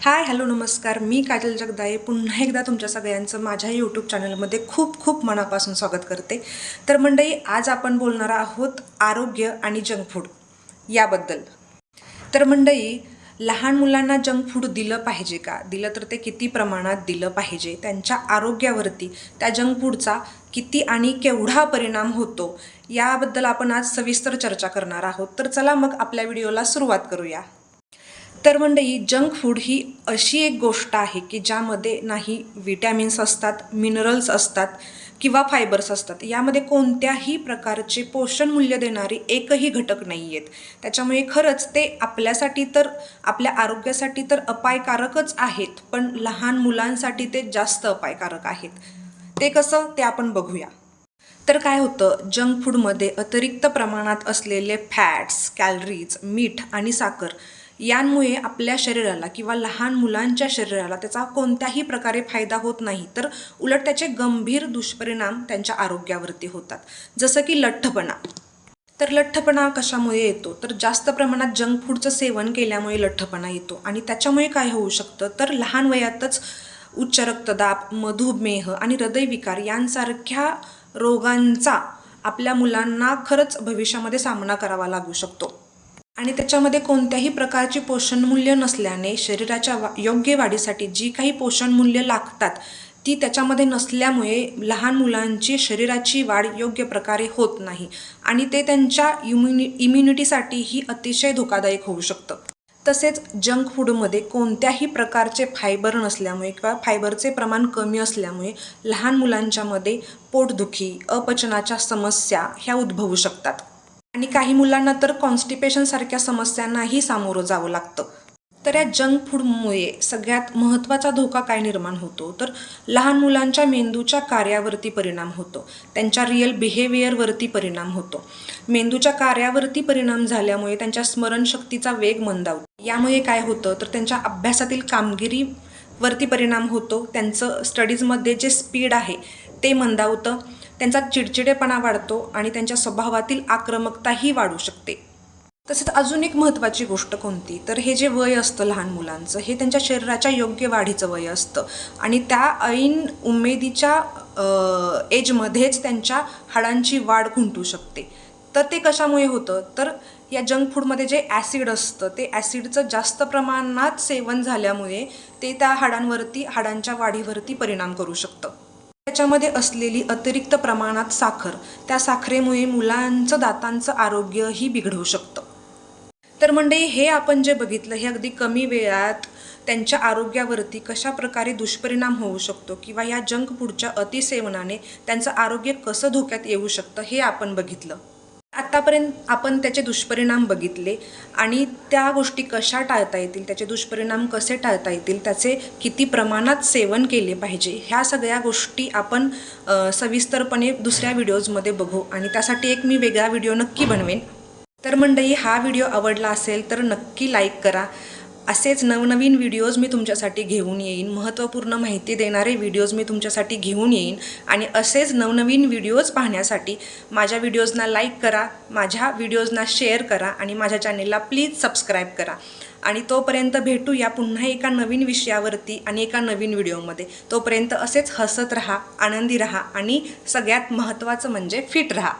Hi hello नमस्कार. मी काजल जगदाळे. पुन्हा एकदा तुमच्या सगळ्यांचं माझ्या यूट्यूब चॅनलमध्ये खूप खूप मनापासून स्वागत करते. तर मंडळी आज आपण बोलणार आहोत आरोग्य आणि जंक फूड याबद्दल. तर मंडळी लहान मुलांना जंक फूड दिलं पाहिजे का? दिलं तर ते किती प्रमाणात दिलं पाहिजे? त्यांच्या आरोग्यावरती त्या जंक फूडचा किती आणि केवढा परिणाम होतो? याबद्दल आपण आज सविस्तर चर्चा करणार आहोत. तर चला मग आपल्या व्हिडिओला सुरुवात करूया. तर मंडळी जंक फूड ही अशी एक गोष्ट आहे की ज्यामध्ये नाही विटॅमिन्स असतात मिनरल्स असतात किंवा फायबर्स असतात. यामध्ये कोणत्याही प्रकारचे पोषण मूल्य देणारे एकही घटक नाही आहेत त्याच्यामुळे खरंच ते आपल्यासाठी तर आपल्या आरोग्यासाठी तर अपायकारकच आहेत पण लहान मुलांसाठी ते जास्त अपायकारक आहेत. ते कसं? ते आपण बघूया. तर काय होतं? जंक फूडमध्ये अतिरिक्त प्रमाणात असलेले फॅट्स कॅलरीज मीठ आणि साखर यांमुळे आपल्या शरीराला किंवा लहान मुलांच्या शरीराला त्याचा कोणत्याही प्रकारे फायदा होत नाही. तर उलट त्याचे गंभीर दुष्परिणाम त्यांच्या आरोग्यावरती होतात. जसं की लठ्ठपणा. तर लठ्ठपणा कशामुळे येतो? तर जास्त प्रमाणात जंक फूडचं सेवन केल्यामुळे लठ्ठपणा येतो. आणि त्याच्यामुळे काय होऊ शकतं? तर लहान वयातच उच्च रक्तदाब मधुमेह आणि हृदयविकार यांसारख्या रोगांचा आपल्या मुलांना खरंच भविष्यामध्ये सामना करावा लागू शकतो. आणि त्याच्यामध्ये कोणत्याही प्रकारची पोषणमूल्य नसल्याने शरीराच्या वा योग्य वाढीसाठी जी काही पोषणमूल्य लागतात ती त्याच्यामध्ये नसल्यामुळे लहान मुलांची शरीराची वाढ योग्य प्रकारे होत नाही आणि ते त्यांच्या इम्युनि इम्युनिटीसाठीही अतिशय धोकादायक होऊ शकतं. तसेच जंक फूडमध्ये कोणत्याही प्रकारचे फायबर नसल्यामुळे किंवा फायबरचे प्रमाण कमी असल्यामुळे लहान मुलांच्यामध्ये पोटदुखी अपचनाच्या समस्या ह्या उद्भवू शकतात. आणि काही मुलांना तर कॉन्स्टिपेशनसारख्या समस्यांनाही सामोरं जावं लागतं. तर या जंक फूडमुळे सगळ्यात महत्त्वाचा धोका काय निर्माण होतो? तर लहान मुलांच्या मेंदूच्या कार्यावरती परिणाम होतो. त्यांच्या रिअल बिहेवियरवरती परिणाम होतो. मेंदूच्या कार्यावरती परिणाम झाल्यामुळे त्यांच्या स्मरणशक्तीचा वेग मंदावतो यामुळे काय होतं? तर त्यांच्या अभ्यासातील कामगिरीवरती परिणाम होतो. त्यांचं स्टडीजमध्ये जे स्पीड आहे ते मंदावतं त्यांचा चिडचिडेपणा वाढतो आणि त्यांच्या स्वभावातील आक्रमकताही वाढू शकते. तसेच अजून एक महत्त्वाची गोष्ट कोणती? तर हे जे वय असतं लहान मुलांचं हे त्यांच्या शरीराच्या योग्य वाढीचं वय असतं. आणि त्या ऐन उमेदीच्या एजमध्येच त्यांच्या हाडांची वाढ खुंटू शकते. तर ते कशामुळे होतं? तर या जंक फूडमध्ये जे ॲसिड असतं ते ॲसिडचं जास्त प्रमाणात सेवन झाल्यामुळे ते त्या हाडांवरती हाडांच्या वाढीवरती परिणाम करू शकतं. त्याच्यामध्ये असलेली अतिरिक्त प्रमाणात साखर. त्या साखरेमुळे मुलांचं दातांचं आरोग्यही बिघडवू शकतं. तर मंडळी हे आपण जे बघितलं हे अगदी कमी वेळात त्यांच्या आरोग्यावरती कशा प्रकारे दुष्परिणाम होऊ शकतो किंवा या जंक फूडच्या अतिसेवनाने त्यांचं आरोग्य कसं धोक्यात येऊ शकतं हे आपण बघितलं. आत्तापर्यंत आपण त्याचे दुष्परिणाम बघितले आणि त्या गोष्टी कशा टाळता येतील त्याचे दुष्परिणाम कसे टाळता येतील त्याचे किती प्रमाणात सेवन केले पाहिजे ह्या सगळ्या गोष्टी आपण सविस्तरपणे दुसऱ्या व्हिडिओजमध्ये बघू आणि त्यासाठी एक मी वेगळा व्हिडिओ नक्की बनवेन. तर मंडळी हा व्हिडिओ आवडला असेल तर नक्की लाईक करा. असेच नवनवीन व्हिडिओज मी तुमच्यासाठी घेऊन येईन. महत्त्वपूर्ण माहिती देणारे व्हिडिओज मी तुमच्यासाठी घेऊन येईन. आणि असेच नवनवीन व्हिडिओज पाहण्यासाठी माझ्या व्हिडिओजना लाईक करा माझ्या व्हिडिओजना शेअर करा आणि माझ्या चॅनेलला प्लीज सबस्क्राईब करा. आणि तोपर्यंत भेटूया पुन्हा एका नवीन विषयावरती आणि एका नवीन व्हिडिओमध्ये तोपर्यंत असेच हसत राहा आनंदी राहा आणि सगळ्यात महत्त्वाचं म्हणजे फिट राहा.